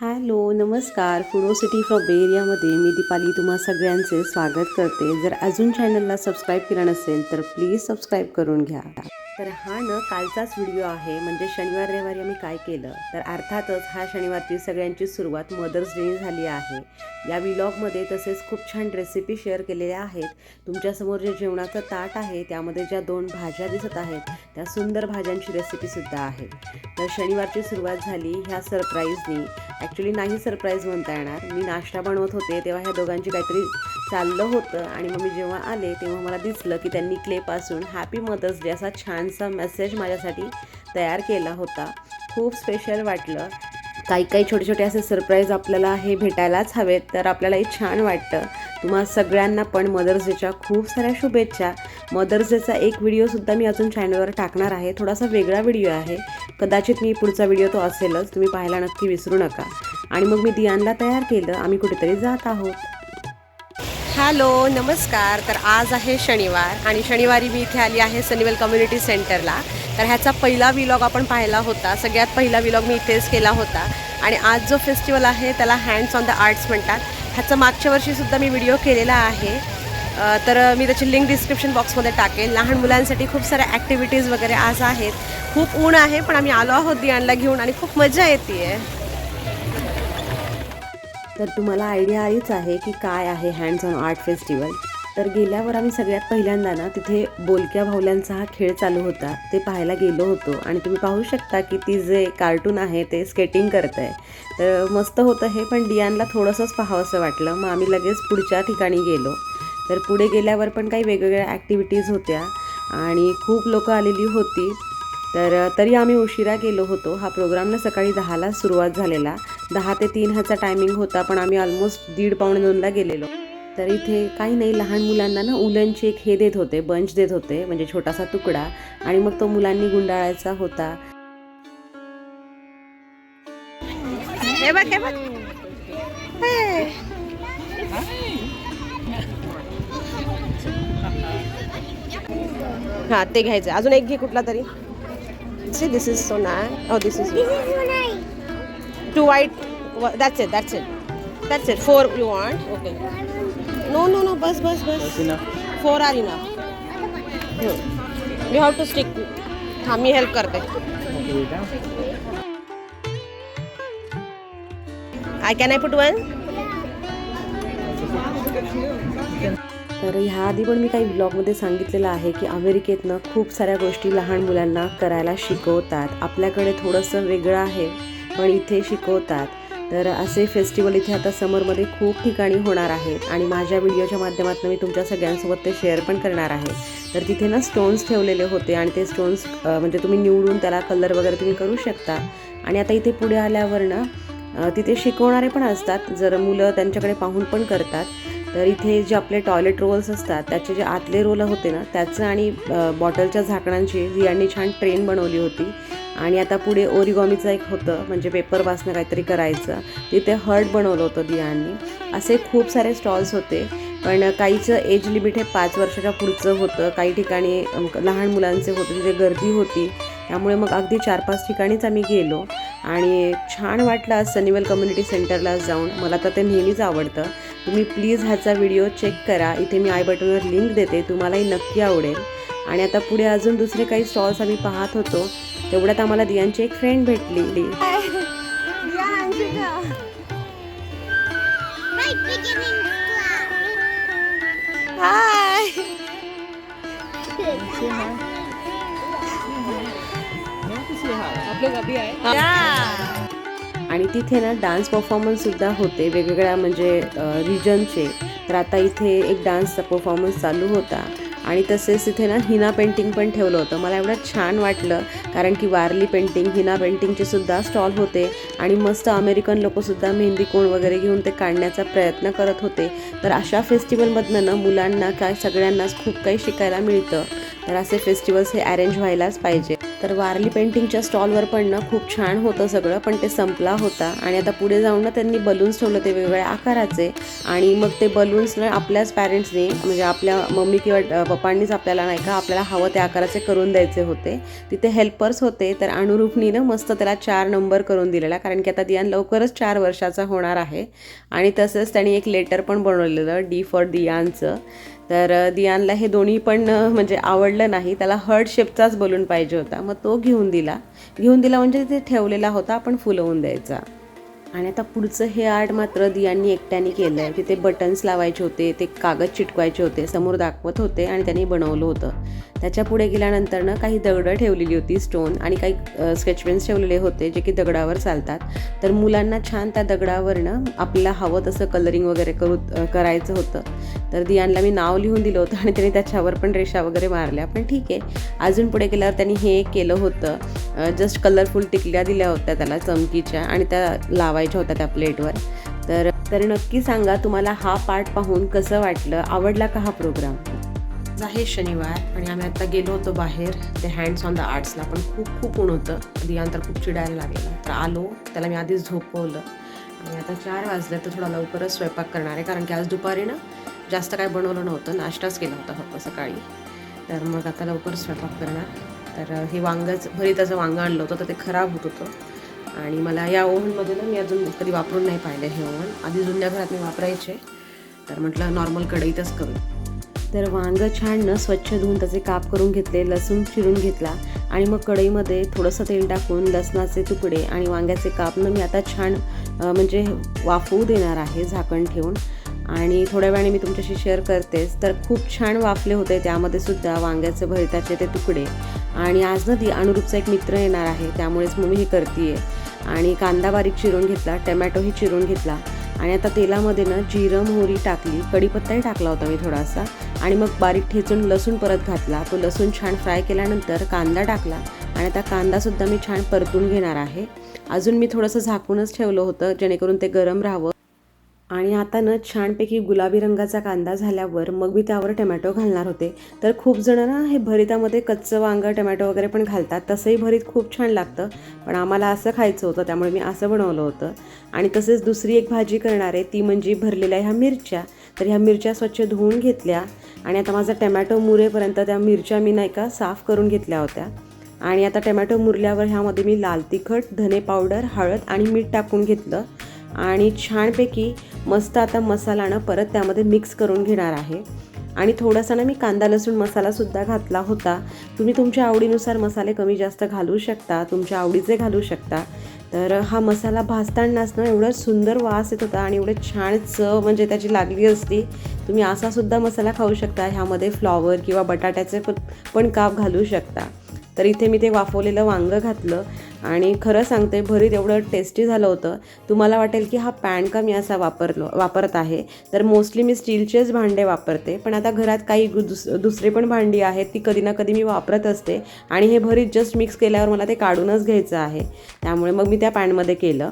Hello नमस्कार. फुडो city from बे एरियामध्ये मी दीपाली तुम्हा सगळ्यांचे स्वागत करते. जर अजून चॅनलला सबस्क्राईब केलं नसेल तर प्लीज सबस्क्राईब करून घ्या. तर हा न कालचाच व्हिडिओ आहे. म्हणजे शनिवार रविवारी आम्ही काय केलं? तर अर्थातच हा शनिवारची सगळ्यांची सुरुवात मदर्स डे झाली आहे. या व्लॉगमध्ये तसेच खूप छान रेसिपी शेअर केलेल्या आहेत. तुमच्यासमोर जे जेवणाचं ताट आहे त्यामध्ये ज्या दोन भाज्या दिसत आहेत त्या सुंदर भाज्यांची रेसिपीसुद्धा आहे. तर शनिवारची सुरुवात झाली ह्या सरप्राईजनी ॲक्च्युली नाही सरप्राईज म्हणता येणार. मी नाश्ता बनवत होते तेव्हा ह्या दोघांची काहीतरी चाललं होतं आणि मग मी जेव्हा आले तेव्हा मला दिसलं की त्यांनी क्लेपासून हॅपी मदर्स डे असा छानसा मेसेज माझ्यासाठी तयार केला होता. खूप स्पेशल वाटलं. काही काही छोटे छोटे असे सरप्राईज आपल्याला हे भेटायलाच हवेत तर आपल्यालाही छान वाटतं. तुम्हा सगळ्यांना पण मदर्स डेच्या खूप साऱ्या शुभेच्छा. मदर्स डेचा एक व्हिडिओसुद्धा मी अजून चॅनलवर टाकणार आहे. थोडासा वेगळा व्हिडिओ आहे. कदाचित मी पुढचा व्हिडिओ तो असेलच तुम्ही पाहायला नक्की विसरू नका. आणि मग मी दियानला तयार केलं आम्ही कुठेतरी जात आहोत. हॅलो नमस्कार. तर आज आहे शनिवार आणि शनिवारी मी इथे आली आहे सनिवल कम्युनिटी सेंटरला. तर ह्याचा पहिला विलॉग आपण पाहिला होता. सगळ्यात पहिला विलॉग मी इथेच केला होता. आणि आज जो फेस्टिवल आहे त्याला हँड्स ऑन द आर्ट्स म्हणतात. ह्याचा मागच्या वर्षीसुद्धा मी व्हिडिओ केलेला आहे. तर मी त्याची लिंक डिस्क्रिप्शन बॉक्समध्ये टाकेल लहान मुलांसाठी खूप साऱ्या ॲक्टिव्हिटीज वगैरे आज आहेत. खूप ऊन आहे पण आम्ही आलो आहोत दियांना घेऊन आणि खूप मजा येते तर तुम्हाला आयडिया आलीच आहे की काय आहे हँड्स ऑन आर्ट फेस्टिवल तर गेल्यावर आम्ही सगळ्यात पहिल्यांदा ना तिथे बोलक्या भावल्यांचा हा खेळ चालू होता. ते पाहायला गेलो होतो आणि तुम्ही पाहू शकता की ती जे कार्टून आहे ते स्केटिंग करत आहे तर मस्त होतं हे पण डियानला थोडंसंच पाहावंसं वाटलं. मग आम्ही लगेच पुढच्या ठिकाणी गेलो. तर पुढे गेल्यावर पण काही वेगवेगळ्या ॲक्टिव्हिटीज होत्या आणि खूप लोकं आलेली होती. तर तरी आम्ही उशिरा गेलो होतो. हा प्रोग्राम ना सकाळी दहाला सुरुवात झालेला. दहा ते तीन ह्याचा टायमिंग होता पण आम्ही ऑलमोस्ट दीड पावणे दोनला गेलेलो. तर इथे काही नाही लहान मुलांना ना उलनचे एक हे देत होते बंच देत होते म्हणजे छोटासा तुकडा. आणि मग तो मुलांनी गुंडाळायचा होता. हे बघ हे बघ. हा ते घ्यायचं. अजून एक घे कुठला तरी. सी दिस इज सो नाय oh this is too white that's it that's it that's it four you want okay no no no bus bus bus four are enough you have to stick हां मी help करते I can I put one तर ह्या आधी पण मी काही ब्लॉगमध्ये सांगितलेलं आहे की अमेरिकेतनं खूप साऱ्या गोष्टी लहान मुलांना करायला शिकवतात. आपल्याकडे थोडंसं वेगळं आहे पण इथे शिकवतात. तर असे फेस्टिवल इथे आता समरमध्ये खूप ठिकाणी होणार आहेत आणि माझ्या व्हिडिओच्या माध्यमातून मी तुमच्या सगळ्यांसोबत ते शेअर पण करणार आहे. तर तिथे ना स्टोन्स ठेवलेले होते आणि ते स्टोन्स म्हणजे तुम्ही निवडून त्याला कलर वगैरे तुम्ही करू शकता. आणि आता इथे पुढे आल्यावर ना तिथे शिकवणारे पण असतात. जर मुलं त्यांच्याकडे पाहून पण करतात. तर इथे जे आपले टॉयलेट रोल्स असतात त्याचे जे आतले रोल होते ना त्याचं आणि बॉटलच्या झाकणांची रियांनी छान ट्रेन बनवली होती. आणि आता पुढे ओरिगॉमीचं एक होतं म्हणजे पेपरपासनं काहीतरी करायचं. तिथे हर्ट बनवलं होतं दियांनी असे खूप सारे स्टॉल्स होते. पण काहीचं एज लिमिट हे पाच वर्षाच्या पुढचं होतं. काही ठिकाणी लहान मुलांचे होते तिथे गर्दी होती. त्यामुळे मग अगदी चार पाच ठिकाणीच आम्ही गेलो. आणि छान वाटलं आज सनिवल कम्युनिटी सेंटरला जाऊन. मला तर ते नेहमीच आवडतं. तुम्ही प्लीज ह्याचा व्हिडिओ चेक करा. इथे मी आय बटनवर लिंक देते तुम्हालाही नक्की आवडेल. आणि आता पुढे अजून दुसरे काही स्टॉल्स आम्ही पाहत होतो. तेवढ्यात आम्हाला दियांची एक फ्रेंड भेटली हाय आणि तिथे ना डान्स परफॉर्मन्ससुद्धा होते. वेगवेगळ्या म्हणजे रिजनचे तर आता इथे एक डान्सचा परफॉर्मन्स चालू होता. आणि तसेच तिथे ना हिना पेंटिंग पण ठेवलं होतं. मला एवढं छान वाटलं कारण की वारली पेंटिंग हिना पेंटिंगचे सुद्धा स्टॉल होते. आणि मस्त अमेरिकन लोकंसुद्धा मेहंदी कोण वगैरे घेऊन ते काढण्याचा प्रयत्न करत होते. तर अशा फेस्टिवलमधनं ना मुलांना काय सगळ्यांनाच खूप काही शिकायला मिळतं. तर असे फेस्टिवल्स हे अरेंज व्हायलाच पाहिजे. तर वारली पेंटिंगच्या स्टॉलवर पण ना खूप छान होतं सगळं पण ते संपला होता. आणि आता पुढे जाऊन ना त्यांनी बलून्स ठेवले ते वेगवेगळ्या आकाराचे. आणि मग ते बलून्स ना आपल्याच पॅरेंट्सनी म्हणजे आपल्या मम्मी किंवा पप्पांनीच आपल्याला नाही का आपल्याला हवं त्या आकाराचे करून द्यायचे होते. तिथे हेल्पर्स होते तर अनुरूपनी ना मस्त त्याला चार नंबर करून दिलेला कारण की आता दियान लवकरच चार वर्षाचा होणार आहे. आणि तसंच त्यांनी एक लेटर पण बनवलेलं डी फॉर दियानचं तर दियानला हे दोन्ही पण म्हणजे आवडलं नाही. त्याला हर्ट शेपचाच बलून पाहिजे होता. मग तो घेऊन दिला. घेऊन दिला म्हणजे ते ठेवलेला होता. आपण फुलवून द्यायचा. आणि आता पुढचं हे आर्ट मात्र दियांनी एकट्याने केलं आहे तिथे बटन्स लावायचे होते ते कागद चिटकवायचे होते समोर दाखवत होते आणि त्यांनी बनवलं होतं. त्याच्या पुढे गेल्यानंतरनं काही दगडं ठेवलेली होती स्टोन आणि काही स्केच पेन्स ठेवलेले होते जे की दगडावर चालतात. तर मुलांना छान त्या दगडावरनं आपल्याला हवं तसं कलरिंग वगैरे करू करायचं होतं. तर दियानला मी नाव लिहून दिलं होतं आणि त्याने त्याच्यावर पण रेषा वगैरे मारल्या. पण ठीक आहे. अजून पुढे गेल्यावर त्यांनी हे केलं होतं. जस्ट कलरफुल टिकल्या दिल्या होत्या त्याला चमकीच्या आणि त्या लावायच्या होत्या त्या प्लेटवर तर तर नक्की सांगा तुम्हाला हा पार्ट पाहून कसं वाटलं? आवडला का हा प्रोग्राम आहे शनिवार आणि आम्ही आता गेलो होतो बाहेर. ते हँड्स ऑन द आर्ट्सला पण खूप खूप ऊन होतं. दियान तर खूप चिडायला लागलं. तर आलो. त्याला मी आधीच झोपवलं. आणि आता चार वाजले तर थोडा लवकरच स्वयंपाक करणार आहे. कारण की आज दुपारी ना जास्त काय बनवलं नव्हतं. नाश्ताच केला होता फक्त सकाळी. तर मग आता लवकर स्वयंपाक करणार. तर हे भरीत असं वांगं आणलं होतं तर ते खराब होत होतं. आणि मला या ओव्हनमध्ये ना मी अजून कधी वापरून नाही पाहिलं हे ओव्हन. आधी जुन्या घरात मी वापरायचे. तर म्हटलं नॉर्मल कढईतच करू. तर वांगं छान न स्वच्छ धुवून त्याचे काप करून घेतले लसूण चिरून घेतला. आणि मग कढईमध्ये थोडंसं तेल टाकून लसणाचे तुकडे आणि वांग्याचे काप न मी आता छान म्हणजे वाफवू देणार आहे झाकण ठेवून. आणि थोड्या वेळाने मी तुमच्याशी शेअर करतेच. तर खूप छान वाफले होते त्यामध्ये सुद्धा वांग्याचे भरताचे ते तुकडे. आणि आज ना ती अनुरूपचा एक मित्र येणार आहे त्यामुळेच मग मी हे करते आणि कांदा बारीक चिरून घेतला टमॅटोही चिरून घेतला. आणि आता तेलामध्ये ना जिरं मोहरी टाकली. कढीपत्ताही टाकला होता मी थोडासा. आणि मग बारीक ठेचून लसूण परत घातला. तो लसूण छान फ्राय केल्यानंतर कांदा टाकला. आणि आता कांदासुद्धा मी छान परतून घेणार आहे. अजून मी थोडंसं झाकूनच ठेवलं होतं जेणेकरून ते गरम राहावं. आणि आता ना छानपैकी गुलाबी रंगाचा कांदा झाल्यावर मग मी त्यावर टमॅटो घालणार होते. तर खूप जणं ना हे भरितामध्ये कच्चं वांगं टमॅटो वगैरे पण घालतात. तसंही भरीत खूप छान लागतं. पण आम्हाला असं खायचं होतं त्यामुळे मी असं बनवलं होतं. आणि तसेच दुसरी एक भाजी करणार आहे ती म्हणजे भरलेल्या ह्या मिरच्या. तर ह्या मिरच्या स्वच्छ धुवून घेतल्या. आणि आता माझा टमॅटो मुरेपर्यंत त्या मिरच्या मी नाही का साफ करून घेतल्या होत्या. आणि आता टमॅटो मुरल्यावर ह्यामध्ये मी लाल तिखट धने पावडर हळद आणि मीठ टाकून घेतलं. आणि छानपैकी मस्त आता मसाला ना परत त्यामध्ये मिक्स करून घेणार आहे. आणि थोडासा ना मी कांदा लसूण मसालासुद्धा घातला होता. तुम्ही तुमच्या आवडीनुसार मसाले कमी जास्त घालू शकता तुमच्या आवडीचे घालू शकता. तर हा मसाला भाजतानाच ना एवढा सुंदर वास येत होता आणि एवढं छान चव म्हणजे त्याची लागली असती. तुम्ही असासुद्धा मसाला खाऊ शकता ह्यामध्ये फ्लॉवर किंवा बटाट्याचे पण पण काप घालू शकता. तर इथे मी ते वाफवलेलं वांगं घातलं आणि खरं सांगते भरीत एवढं टेस्टी झालं होतं. तुम्हाला वाटेल की हा पॅन का मी असा वापरलो वापरत आहे. तर मोस्टली मी स्टीलचेच भांडे वापरते. पण आता घरात काही दुस दुसरे पण भांडी आहेत ती कधी ना कधी मी वापरत असते. आणि हे भरीत जस्ट मिक्स केल्यावर मला ते काढूनच घ्यायचं आहे. त्यामुळे मग मी त्या पॅनमध्ये केलं.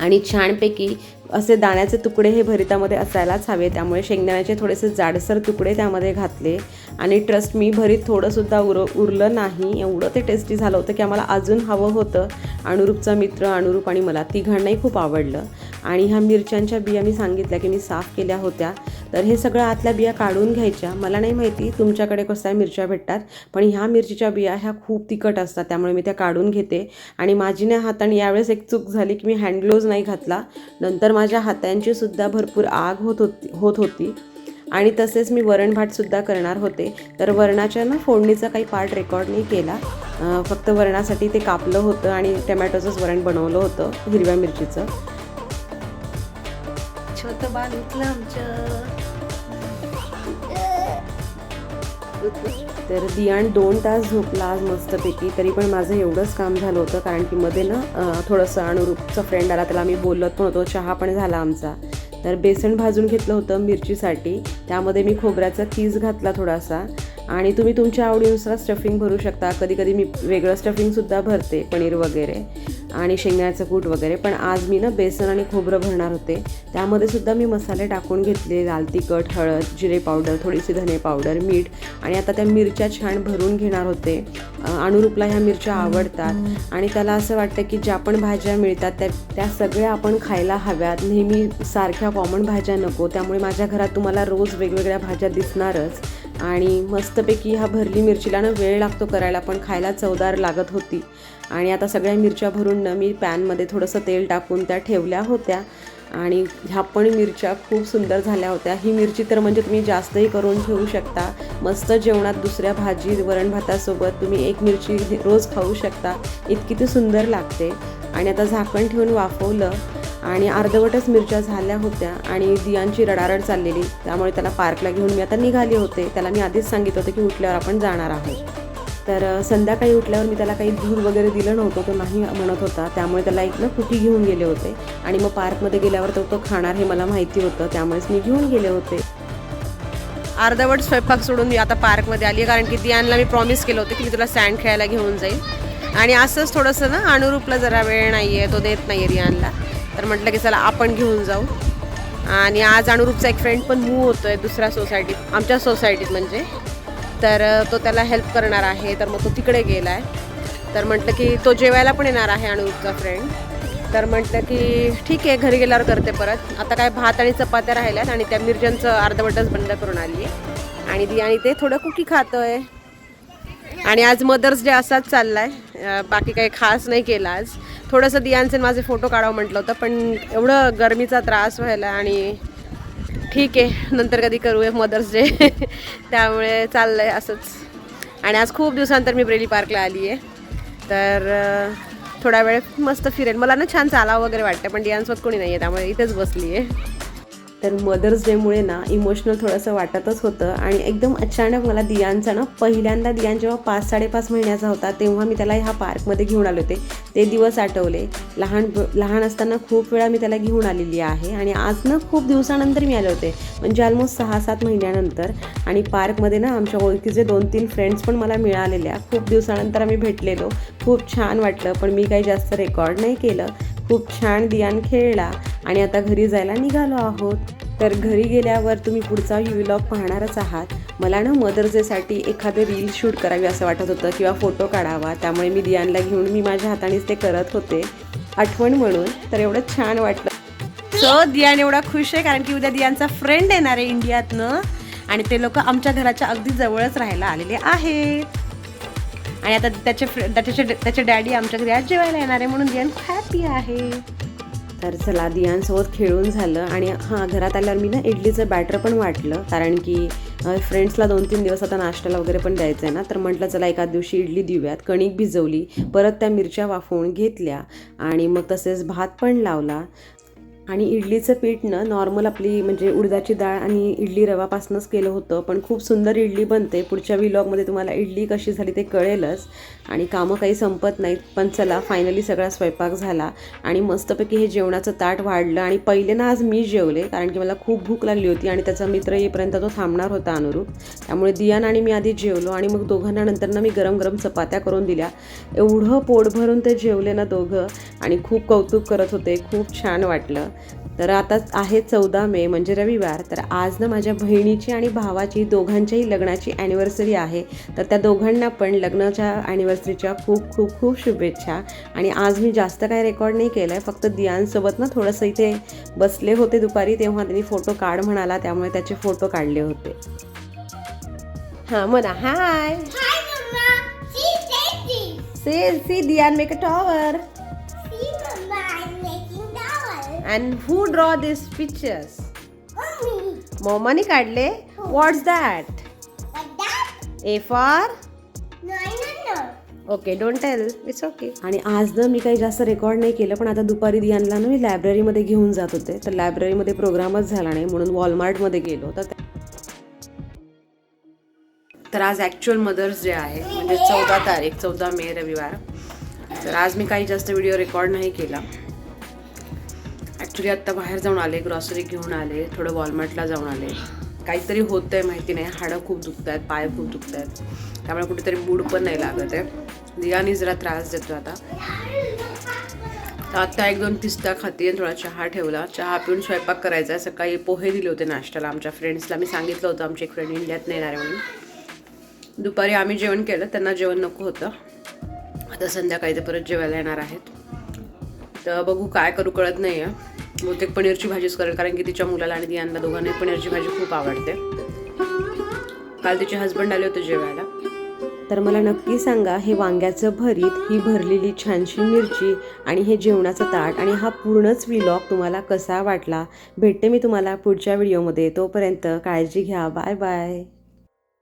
आणि छानपैकी असे दाण्याचे तुकडे हे भरितामध्ये असायलाच हवे त्यामुळे शेंगदाण्याचे थोडेसे जाडसर तुकडे त्यामध्ये घातले. आणि ट्रस्ट मी भरीत थोडंसुद्धा उर उरलं नाही. एवढं ते टेस्टी झालं होतं की आम्हाला अजून हवं होतं. अनुरूपचा मित्र अनुरूप आणि मला तिघांनाही खूप आवडलं. आणि ह्या मिरच्यांच्या बिया मी सांगितल्या की मी साफ केल्या होत्या. तर हे सगळं आतल्या बिया काढून घ्यायच्या. मला नाही माहिती तुमच्याकडे कशा मिरच्या भेटतात पण ह्या मिरचीच्या बिया ह्या खूप तिखट असतात त्यामुळे मी त्या काढून घेते. आणि माझी ना हाताने यावेळेस एक चूक झाली की मी हँड ग्लोव्ज नाही घातला. नंतर माझ्या हातांची सुद्धा भरपूर आग होत होती होत होती. आणि तसेच मी वरणभाटसुद्धा करणार होते. तर वरणाच्या ना फोडणीचा काही पार्ट रेकॉर्ड नाही केला. फक्त वरणासाठी ते कापलं होतं आणि टमॅटोचंच वरण बनवलं होतं हिरव्या मिरचीचं. छोट बाल उठलं आमचं. तर दियाण दोन तास झोपला आज मस्तपैकी तरी पण माझं एवढंच काम झालं होतं कारण की मध्ये ना थोडंसं अनुरूपचा फ्रेंड आला त्याला आम्ही बोलत पण होतो चहा पण झाला आमचा. तर बेसन भाजून घेतलं होतं मिरचीसाठी त्यामध्ये मी खोबऱ्याचा कीस घातला थोडासा. आणि तुम्ही तुमच्या आवडीनुसार स्टफिंग भरू शकता कधी कधी मी वेगळं स्टफिंगसुद्धा भरते पनीर वगैरे. आणि शेंगण्याचं कूट वगैरे. पण आज मी ना बेसन आणि खोबरं भरणार होते. त्यामध्ये सुद्धा मी मसाले टाकून घेतले. लाल तिखट हळद जिरे पावडर थोडीशी धने पावडर मीठ. आणि आता त्या मिरच्या छान भरून घेणार होते. अनुरूपला ह्या मिरच्या आवडतात. आणि त्याला असं वाटतं की ज्या पण भाज्या मिळतात त्या त्या सगळ्या आपण खायला हव्यात. नेहमी सारख्या कॉमन भाज्या नको. त्यामुळे माझ्या घरात तुम्हाला रोज वेगवेगळ्या भाज्या दिसणारच. आणि मस्तपैकी ह्या भरली मिरचीला ना वेळ लागतो करायला पण खायला चवदार लागत होती. आणि आता सगळ्या मिरच्या भरून ना मी पॅनमध्ये थोडंसं तेल टाकून त्या ठेवल्या होत्या. आणि ह्या पण मिरच्या खूप सुंदर झाल्या होत्या. ही मिरची तर म्हणजे तुम्ही जास्तही करून ठेवू शकता. मस्त जेवणात दुसऱ्या भाजी वरण भातासोबत तुम्ही एक मिरची रोज खाऊ शकता. इतकी ती सुंदर लागते. आणि आता झाकण ठेवून वाफवलं. आणि अर्धवटच मिरच्या झाल्या होत्या आणि दियांची रडारड चाललेली. त्यामुळे त्याला पार्कला घेऊन मी आता निघाले होते. त्याला मी आधीच सांगितलं होतं की उठल्यावर आपण जाणार आहोत. तर संध्याकाळी उठल्यावर मी त्याला काही दूध वगैरे दिलं नव्हतं तो नाही म्हणत होता. त्यामुळे त्याला एक ना कुकी घेऊन गेले होते. आणि मग पार्कमध्ये गेल्यावर तो तो खाणार हे मला माहिती होतं. त्यामुळेच मी घेऊन गेले होते. अर्धवट स्वयंपाक सोडून मी आता पार्कमध्ये आली कारण की दियानला मी प्रॉमिस केलं होतं की मी तुला सँड खेळायला घेऊन जाईल. आणि असंच थोडंसं ना अनुरूपला जरा वेळ नाही आहे तो देत नाही आहे रियानला तर म्हटलं की चला आपण घेऊन जाऊ. आणि आज अनुरूपचा एक फ्रेंड पण मूव होतो आहे दुसऱ्या सोसायटीत आमच्या सोसायटीत म्हणजे. तर तो त्याला हेल्प करणार आहे तर मग तो तिकडे गेला आहे तर म्हटलं की तो जेवायला पण येणार आहे अनुरूपचा फ्रेंड तर म्हटलं की ठीक आहे घरी गेल्यावर करते परत. आता काय भात आणि चपात्या राहिल्यात आणि त्या मिरच्यांचं अर्धवटच बंद करून आली आहे. आणि ती आणि ते थोडं कुकी आहे आणि आज मदर्स डे असाच चाललाय. आहे बाकी काही खास नाही केलं आज. थोडंसं दियांचे माझे फोटो काढावं म्हटलं होतं पण एवढं गरमीचा त्रास व्हायला आणि ठीक आहे नंतर कधी करूया मदर्स डे त्यामुळे चाललंय असंच. आणि आज खूप दिवसानंतर मी ब्रेली पार्कला आली आहे. तर थोडा वेळ मस्त फिरेल मला ना छान चालावं वगैरे वाटतं पण डियांसोबत कोणी नाही आहे त्यामुळे इथेच बसली आहे तर मदर्स डेमुळे ना इमोशनल थोडंसं वाटतच होतं. आणि एकदम अचानक मला दियांचा ना पहिल्यांदा दियान जेव्हा पाच साडेपाच महिन्याचा होता तेव्हा मी त्याला ह्या पार्कमध्ये घेऊन आले होते. ते दिवस आठवले. लहान लहान असताना खूप वेळा मी त्याला घेऊन आलेली आहे. आणि आज ना खूप दिवसानंतर मी आले होते. म्हणजे ऑलमोस्ट सहा सात महिन्यानंतर. आणि पार्कमध्ये ना आमच्या ओळखीचे दोन तीन फ्रेंड्स पण मला मिळालेल्या. खूप दिवसानंतर आम्ही भेटलेलो. खूप छान वाटलं. पण मी काही जास्त रेकॉर्ड नाही केलं. खूप छान दियान खेळला आणि आता घरी जायला निघालो आहोत. तर घरी गेल्यावर तुम्ही पुढचा व्लॉग पाहणारच आहात. मला ना मदर्स डेसाठी एखादं रील शूट करावी असं वाटत होतं किंवा फोटो काढावा. त्यामुळे मी दियानला घेऊन मी माझ्या हातानेच ते करत होते. आठवण म्हणून. तर एवढं छान वाटलं. सो दियान एवढा खुश आहे कारण की उद्या दियांचा फ्रेंड येणार आहे इंडियातनं. आणि ते लोक आमच्या घराच्या अगदी जवळच राहायला आलेले आहेत. आणि आता त्याचे त्याचे त्याचे डॅडी आमच्या घरी आज जेवायला येणार आहे म्हणून दियान हॅपी आहे. तर चला दियांसोबत खेळून झालं आणि हां घरात आल्यावर मी ना इडलीचं बॅटर पण वाटलं कारण की फ्रेंड्सला दोन तीन दिवस आता नाश्त्याला वगैरे पण द्यायचं आहे ना तर म्हटलं चला एका दिवशी इडली देऊयात. कणिक भिजवली परत त्या मिरच्या वाफवून घेतल्या आणि मग तसेच भात पण लावला. आणि इडलीचं पीठ ना नॉर्मल आपली म्हणजे उडदाची डाळ आणि इडली रवापासूनच केलं होतं. पण खूप सुंदर इडली बनते. पुढच्या व्हिलॉगमध्ये तुम्हाला इडली कशी झाली ते कळेलच. आणि कामं काही संपत नाहीत. पण चला फायनली सगळा स्वयंपाक झाला. आणि मस्तपैकी हे जेवणाचं ताट वाढलं. आणि पहिले ना आज मी जेवले कारण की मला खूप भूक लागली होती आणि त्याचा मित्र येईपर्यंत तो थांबणार होता अनुरूप. त्यामुळे दियान आणि मी आधी जेवलो आणि मग दोघांना नंतर ना मी गरम गरम चपात्या करून दिल्या. एवढं पोट भरून ते जेवले ना दोघं. आणि खूप कौतुक करत होते. खूप छान वाटलं. तर आता आहे चौदा मे म्हणजे रविवार. तर आज ना माझ्या बहिणीची आणि भावाची दोघांच्याही लग्नाची ॲनिव्हर्सरी आहे. तर त्या दोघांना पण लग्नाच्या ॲनिव्हर्सरीच्या खूप खूप खूप शुभेच्छा. आणि आज मी जास्त काय रेकॉर्ड नाही केलं आहे फक्त दियांसोबत ना थोडंसं इथे बसले होते दुपारी तेव्हा त्यांनी फोटो काढ म्हणाला त्यामुळे त्याचे फोटो काढले होते. हां म्हणा hi see Dhiyan make a tower and who draw this pictures Mommy, मोमाने काढले what's that? A for No, no, no. Okay don't tell it's okay आणि आज ना मी काही जास्त रेकॉर्ड नाही केलं पण आता दुपारी दियांना ना मी लायब्ररीमध्ये घेऊन जात होते. तर लायब्ररीमध्ये प्रोग्रामच झाला नाही म्हणून वॉलमार्टमध्ये गेलो. तर तर आज ॲक्च्युअल मदर्स डे आहे. म्हणजे चौदा तारीख चौदा मे रविवार. तर आज मी काही जास्त व्हिडिओ रेकॉर्ड नाही केला. ॲक्च्युली आत्ता बाहेर जाऊन आले ग्रॉसरी घेऊन आले थोडं वॉलमार्टला जाऊन आले. काहीतरी होतं आहे माहिती नाही हाडं खूप दुखत आहेत पाय खूप दुखत आहेत त्यामुळे कुठेतरी मूड पण नाही लागत आहे. दियाने जरा त्रास देतो आता. तर आत्ता एक दोन पिस्ता खाते थोडा चहा ठेवला. चहा पिऊन स्वयंपाक करायचा आहे. सकाळी पोहे दिले होते नाश्त्याला आमच्या फ्रेंड्सला मी सांगितलं होतं आमची एक फ्रेंड इंडियात येणार आहे म्हणून. दुपारी आम्ही जेवण केलं. त्यांना जेवण नको होतं. आता संध्याकाळी ते परत जेवायला येणार आहेत. तर बघू काय करू कळत नाही आहे बहुतेक पनीरची भाजीच करेल कारण की तिच्या मुलाला आणि दियांना दोघांना पनीरची भाजी खूप आवडते. काल तिचे हस्बंड आले होते जेवायला. तर मला नक्की सांगा हे वांग्याचं भरीत ही भरलेली छानशी मिरची आणि हे जेवणाचं ताट आणि हा पूर्णच विलॉग तुम्हाला कसा वाटला? भेटते मी तुम्हाला पुढच्या व्हिडिओमध्ये तोपर्यंत काळजी घ्या. Bye bye